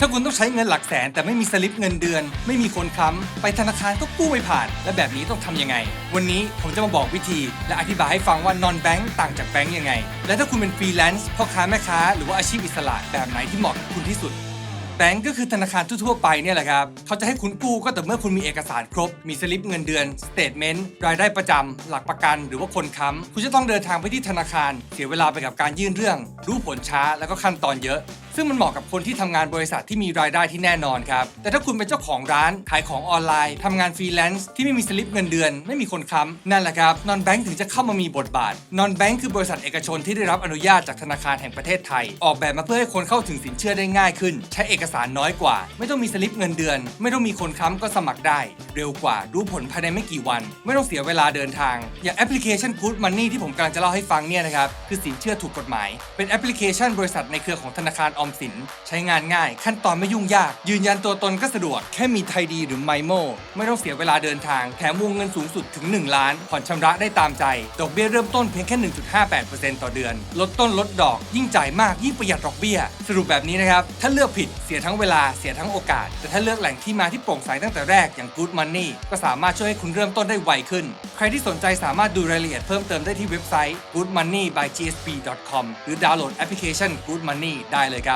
ถ้าคุณต้องใช้เงินหลักแสนแต่ไม่มีสลิปเงินเดือน ไม่มีคนค้ำไปธนาคารก็กู้ไม่ผ่าน และแบบนี้ต้องทำยังไง วันนี้ผมจะมาบอกวิธี และอธิบายให้ฟังว่านอนแบงก์ต่างจากแบงก์ยังไง และถ้าคุณเป็นฟรีแลนซ์พ่อค้าแม่ค้าหรือว่าอาชีพอิสระแบบไหนที่เหมาะกับคุณที่สุดแบงก์ก็คือธนาคารทั่วๆไปเนี่ยแหละครับ เขาจะให้คุณกู้ก็แต่เมื่อคุณมีเอกสารครบ มีสลิปเงินเดือนสเตทเมนต์รายได้ประจำหลักประกันหรือว่าคนค้ำคุณจะต้องเดินทางไปที่ธนาคาร เสียเวลาไปกับการยื่นเรื่อง รู้ผลช้าแล้วก็ขั้นตอนเยอะ ซึ่งมันเหมาะกับคนที่ทำงานบริษัทที่มีรายได้ที่แน่นอนครับ แต่ถ้าคุณเป็นเจ้าของร้านขายของออนไลน์ทำงานฟรีแลนซ์ที่ไม่มีสลิปเงินเดือน ไม่มีคนค้ำนั่นแหละครับนอนแบงค์ถึงจะเข้ามามีบทบาทนอนแบงค์คือบริษัทเอกชนที่ได้รับอนุญาตจากธนาคารแห่งประเทศไทย ออกแบบมาเพื่อให้คนเข้าถึงสินเชื่อได้ง่ายขึ้น ใช้เอกสารน้อยกว่า ไม่ต้องมีสลิปเงินเดือน ไม่ต้องมีคนค้ำก็สมัครได้ เร็วกว่ารู้ผลภายในไม่กี่วัน ไม่ต้องเสียเวลาเดินทาง อย่างแอปพลิเคชัน Good Money ที่ผมกำลังจะเล่าให้ฟังเนี่ยนะครับคือสินเชื่อถูกกฎหมาย เป็นแอปพลิเคชันบริษัทในเครือของธนาคารออมสิน ใช้งานง่าย ขั้นตอนไม่ยุ่งยาก ยืนยันตัวตนก็สะดวก แค่มีไทยดีหรือไมโมไม่ต้องเสียเวลาเดินทาง แถมวงเงินสูงสุดถึง 1 ล้าน ผ่อนชำระได้ตามใจ ดอกเบี้ยเริ่มต้นเพียงแค่ 1.58%ต่อเดือน ลดต้นลดดอก ยิ่งจ่ายมากยิ่งประหยัดดอกเบี้ย สรุปแบบนี้นะครับ ถ้าเลือกผิดเสียทั้งเวลาเสียทั้งโอกาส แต่ถ้าเลือกแหล่งที่มาที่โปร่งใสตั้งแต่แรกอย่าง Good Money ก็สามารถช่วยให้คุณเริ่มต้นได้ไวขึ้น ใครที่สนใจสามารถดูรายละเอียดเพิ่มเติมได้ที่เว็บไซต์ goodmoney by gsp com หรือดาวน์โหลดแอปพลิเคชัน Good Money ได้เลยครับ